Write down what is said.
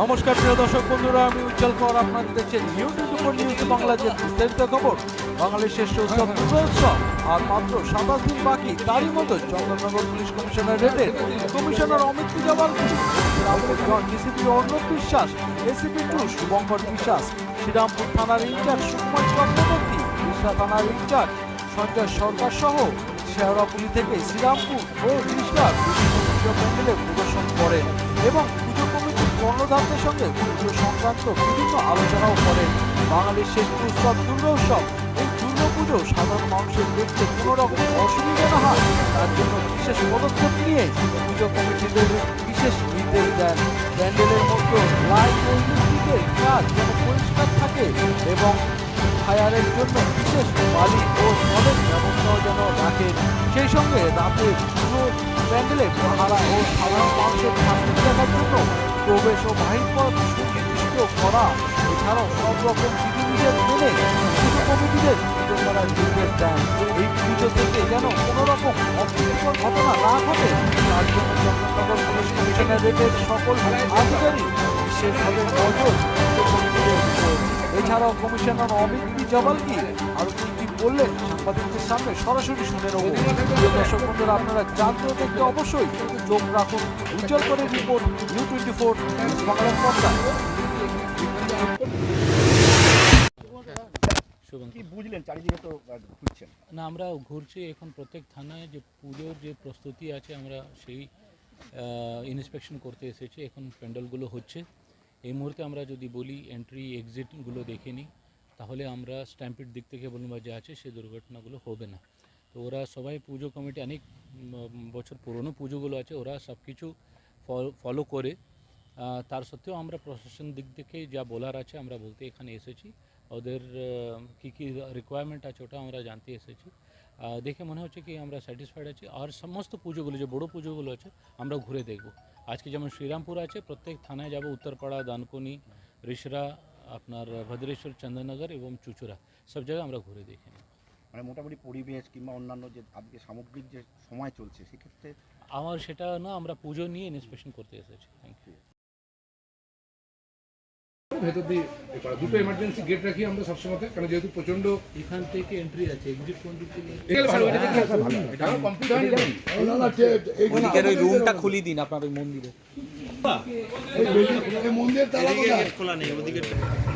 নমস্কার, প্রিয় দর্শক বন্ধুরা, আমি উজ্জ্বল কর। আপনারা দেখছেন ইউটিউব উপর নিউজ বাংলা যে বিস্তারিত খবর। বাঙালির শ্রেষ্ঠ উৎসব দুর্গোৎসব আর মাত্র সাতাশ দিন বাকি, তারই মতো চন্দননগর পুলিশ কমিশনার রেডের commissioner Amit Pujabal DCP Arnab Biswas ACP two Shubhankar বিশ্বাস, শ্রীরামপুর থানার ইনচার্জ সুকুমার চক্রবর্তী কৃষ্ণা থানার ইনচার্জ সঞ্জয় সরকার সহ শেওড়াপুলি থেকে শ্রীরামপুর ও বিভিন্ন পুজো প্রদর্শন করেন এবং পুজো কর্ণধারদের সঙ্গে পুজো সংক্রান্ত বিভিন্ন আলোচনাও করেন বাঙালির শেষ উৎসব, দুর্গোৎসব, এই দুর্গা পুজো সাধারণ মানুষের দেখতে কোনো রকম অসুবিধা না হয়। তার জন্য বিশেষ পদক্ষেপ নিয়ে পুজো কমিটিদের বিশেষ নির্দেশ দেন। প্যান্ডেলের মতো লাইট ও কাজ যেন পরিষ্কার থাকে এবং ফায়ারের জন্য বিশেষ বালি ও জলের ব্যবস্থাও যেন রাখেন সেই সঙ্গে রাতে পুরো প্যান্ডেলে পাহারা ও সাধারণ মানুষের শান্তি দেখার জন্য প্রবেশ ও বাহির পথ সুনির্দিষ্ট করা এছাড়াও সব রকম বিধিনিষেধ মেনে পুজো কমিটিদের পুজো করার নির্দেশ দেন এই পুজো থেকে যেন কোনো রকম অপ্রীতিকর ঘটনা না ঘটে, তার জন্য চন্দননগর পুলিশ কমিশনারেটের সকল আধিকারিক বিশেষভাবে নজর। এছাড়াও কমিশনার অমিত পি জবালকি আরও কি কি বললেন সাংবাদিকদের সামনে? সরাসরি শুনে নেব। দর্শক বন্ধুরা আপনারা জানতে দেখতে অবশ্যই চোখ রাখুন। উজ্জ্বল করে রিপোর্ট ইউ টোয়েন্টি ফোর বাংলার কি বুঝলেন? চারিদিকে তো ঘুরছেন। না আমরা ঘুরছি এখন প্রত্যেক থানায় যে পুজোর যে প্রস্তুতি আছে আমরা সেই ইন্সপেকশন করতে এসেছি। এখন প্যান্ডেলগুলো হচ্ছে। এই মুহূর্তে আমরা যদি বলি এন্ট্রি এক্সিটগুলো দেখে নিই, তাহলে আমরা স্ট্যাম্পির দিক থেকে বলুন বা যে আছে সেই দুর্ঘটনাগুলো হবে না। তো ওরা সবাই পুজো কমিটি অনেক বছর পুরনো পুজোগুলো আছে, ওরা সব কিছু ফলো করে। তার সত্ত্বেও আমরা প্রশাসন দিক থেকে যা বলার আছে আমরা বলতে এখানে এসেছি। ওদের কী কী রিকোয়ারমেন্ট আছে ওটা আমরা জানতে এসেছি। দেখে মনে হচ্ছে কি আমরা স্যাটিসফাইড আছি। আর সমস্ত পুজোগুলো, যে বড় পুজোগুলো আছে, আমরা ঘুরে দেখব। আজকে যেমন শ্রীরামপুর আছে প্রত্যেক থানায় যাব উত্তরপাড়া দানকুনি রিসরা আপনার ভদ্রেশ্বর চন্দননগর এবং চুচুরা সব জায়গায় আমরা ঘুরে দেখে নিই মানে মোটামুটি পরিবেশ কিংবা অন্যান্য যে আজকে সামগ্রিক যে সময় চলছে সেক্ষেত্রে আমার সেটা না আমরা পুজো নিয়ে ইন্সপেকশন করতে এসেছি। থ্যাংক ইউ ভেতর দিয়ে এ করা। দুটো এমার্জেন্সি গেট রাখি আমরা সবসময় কারণ যেহেতু প্রচণ্ড এখান থেকে এন্ট্রি আছে এক্সিট পয়েন্ট ওই রুমটা খুলি দিন আপনার ওই মন্দিরে? মন্দির তালা কোথায়?